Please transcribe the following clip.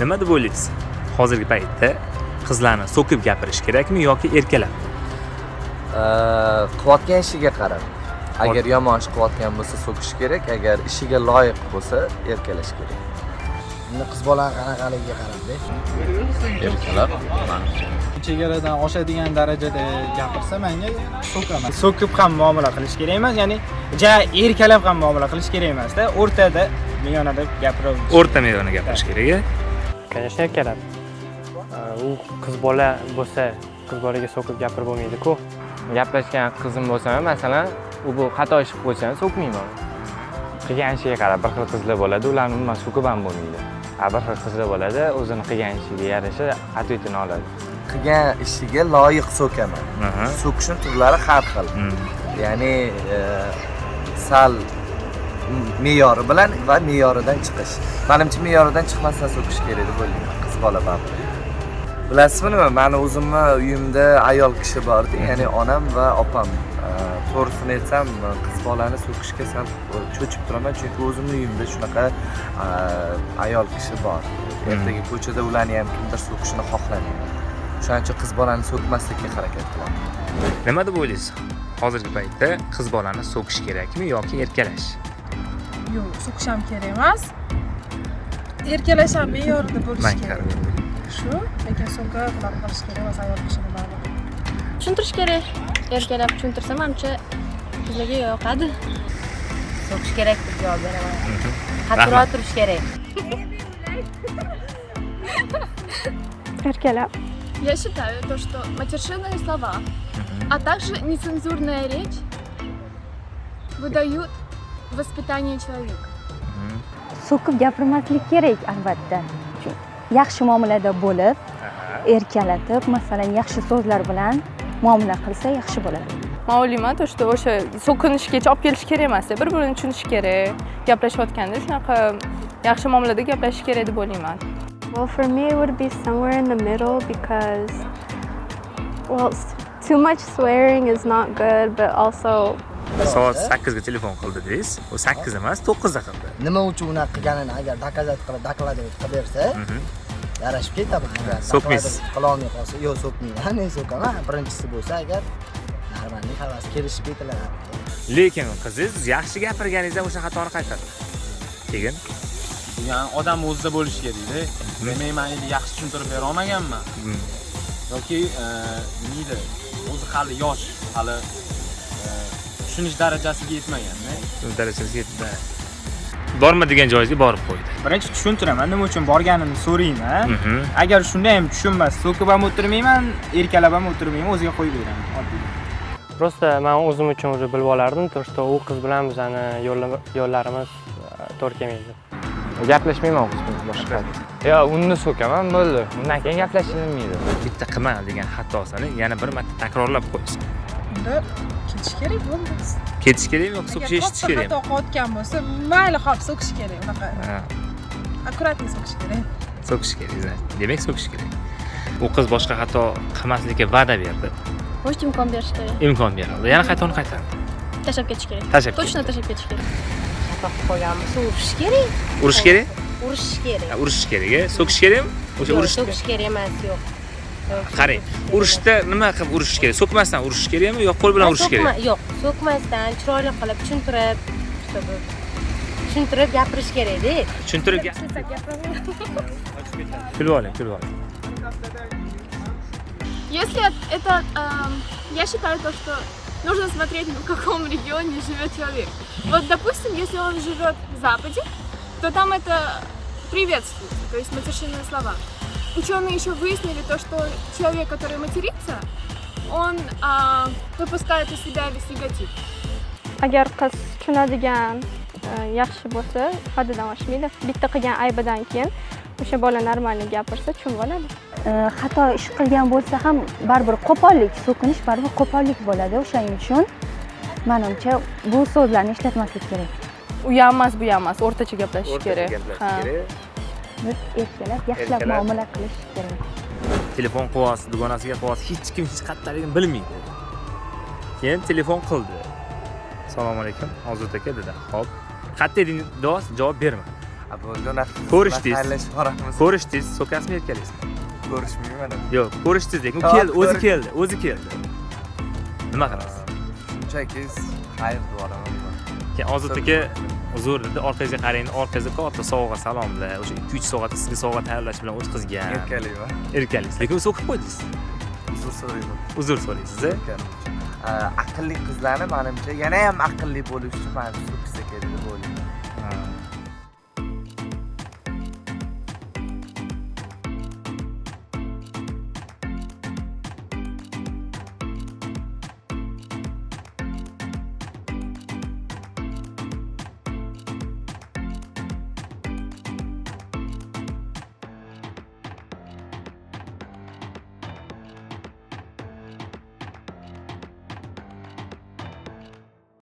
nima deb o'ylaysiz? Hozirgi paytda qizlarni so'kib gapirish kerakmi yoki erkalab? Qilayotgan ishiga qarab. Agar yomon ish qilayotgan bo'lsa so'kish kerak agar ishiga loyiq bo'lsa erkalash kerak. Endi qiz bolani qanaqaligiga qarabda. erkalab manimcha chegaradan oshadigan darajada gapirsa menga so'kaman. So'kib ham muomala qilish kerak emas ya'ni ja erkalab ham muomala qilish kerak emasda o'rtada miyonada gapiraverib o'rta mezonda gapirish kerak a конечно erkalab. U qiz bola bo'lsa qiz bolaga so'kib gapirib bo'lmaydi-ku. Gaplashgan qizim bo'lsa ham masalan u bu xato ish qilib qo'ysa ham so'kmayman. Qilgan ishiga qarab bir xil qizlar bo'ladi ularni umuman so'kib ham bo'lmaydi. A bir xil qizlar bo'ladi o'zini qilgan ishiga yarasha ответini oladi qilgan ishiga loyiq so'kaman. So'kishni turlari har xil Hmm. ya'ni e, sal me'yori bilan va me'yoridan chiqish. Manimcha me'yoridan chiqmasdan so'kish kerak deb o'ylayman qiz bola baribir bilasizmi nima mani o'zimni uyimda ayol kishi bordi ya'ni onam va opam. E, to'g'risini aytsam qiz bolani so'kishga sal cho'chib turaman chunki o'zimni uyimda shunaqa e, ayol kishi bor. Ertaga ko'chada ularni ham kimdir so'kishini xohlamayman o'shaning uchun qiz bolani so'kmaslikka harakat qilaman nima deb o'ylaysiz? Hozirgi paytda qiz bolani so'kish kerakmi yoki erkalash? Yo'q so'kish ham kerak emas. Erkalash ham me'yorida bo'lishi kerak. shu lekin so'kib bunaqa qilish kerak emas ayol kishini baribir tushuntirish kerak. Erkalab tushuntirsa manimcha qizlarga yoqadi. So'kish kerak deb javob beraman. Qattiqroq turish kerak. Erkalab Я считаю то, что матершинные слова, а также нецензурная речь выдают воспитание человека. so'kib gapirmaslik kerak albatta yaxshi muomalada bo'lib erkalatib masalan yaxshi so'zlar bilan muomala qilsa yaxshi bo'ladi man o'ylayman то что o'sha so'kinishgacha olib kelish kerak emasda bir birini tushunish kerak gaplashayotganda shunaqa yaxshi muomalada gaplashish kerak deb o'ylayman Well, for me, it would be somewhere in the middle because, well, too much swearing is not good, but also soat sakkizga telefon qildi dedingiz u sakkiz emas to'qqizda qildi Nima uchun unaqa qilganini agar dokazat qilib dokladывать qilib bersa, Mhm. yarashib ketadi. Agar So'kmaysiz? dokladывать qila olmay qolsa, yo'q so'kmayman, men so'kaman. Birinchisi bo'lsa agar normalniy havas kelishib ketiladi. lekin qizingiz yaxshi gapirganingizda o'sha xatoni qaytardi keyin yani odam o'zida bo'lishi kerakda. Demak man endi yaxshi tushuntirib bera olmaganman. Yoki nima o'zi hali yosh hali e, tushunish darajasiga yetmaganda. Darajasiga yetdi. Borma degan joyingizga borib qo'ydi. Birinchi tushuntiraman. Nima uchun borganimni so'rayman. Agar shunda ham tushunmas so'kib ham o'tirmayman erkalab ham o'tirmayman o'ziga qo'yib beraman. Oddiy. Просто man o'zim uchun уже bilib olardim то что u qiz bilan bizani yo'lla- yo'llarimiz e, to'g'ri kelmaydi gaplashmayman u qiz bilan boshqa yo uni so'kaman bo'ldi undan keyin gaplashilmaydi bitta qilma degan xatosini yana bir marta takrorlab qo'ysin unda ketish kerak bo'ldi ketish kerakmi yoki so'kish eshitish kerakmi xato qilayotgan bo'lsa mayli hop so'kish kerak unaqa Ha, аккуратный so'kish kerak so'kish kerak значит. demak so'kish kerak u qiz boshqa xato qilmaslikka va'da berdi может imkon berish kerak imkon berildi yana xatoni qaytardi tashlab ketish kerak tashlab точно tashlab ketish kerak Xato qilib qo'ygan bo'lsa urish kerak urish kerak urishish kerak Ha, urishish kerak a so'kish kerakmi o'sha yo'q urishda so'kish kerak emas yo'q. Qarang urushda nima qilib urishish kerak so'kmasdan urishish kerakmi yo qo'l bilan urishish So'kma- kerak yo'q so'kmasdan chiroyli qilib tushuntirib tushuntirib gapirish kerakda tushuntirib kulib oling kulib oling. Если это, я считаю то, что нужно смотреть, в каком регионе живет человек. Вот, допустим, если он живет в Западе, то там это приветствуется, то есть матершинные слова. Ученые еще выяснили то, что человек, который матерится, он а, выпускает из себя весь негатив. agar qiz tushunadigan e, yaxshi bo'lsa haddidan oshmaydi bitta qilgan aybidan keyin o'sha bola normalniy gapirsa tushunib oladi xato ish qilgan bo'lsa ham baribir qo'pollik so'kinish baribir qo'pollik bo'ladi o'shaning uchun manimcha bu so'zlarni ishlatmaslik kerak u ham emas bu ham emas o'rtacha gaplashish kerak Ha. erkalab yaxshilab muomala qilish kerak telefon qilyapsiz dugonasiga qilyapsiz hech kim hech qayerdaligini bilmaydi keyin telefon qildi assalomu alaykum ozod aka dedi. Ho'p. Qat'iy dindos javob berma A, bo'ldi unaqa Ko'rishdingiz. ko'rishdingiz so'kasizmi erkalaysizmi ko'rishmayman yo'q ko'rishdingiz lekin keldi o'zi keldi o'zi keldi. Nima qilasiz shunchaki xayr duoraman keyin aka uzr dedi orqangizga qarang orqangizda katta sovg'a salomlar o'sha ikki uch soat sizga sovg'a tayyorlash bilan o'tkazgan erkalikman erkalingiz lekin so'kib qo'ydingiz uzr so'rayman uzr so'raysiz aqlli qizlarni manimcha yana ham aqlli bo'lish uchun manimcha so'kishsa kerak deb o'ylayman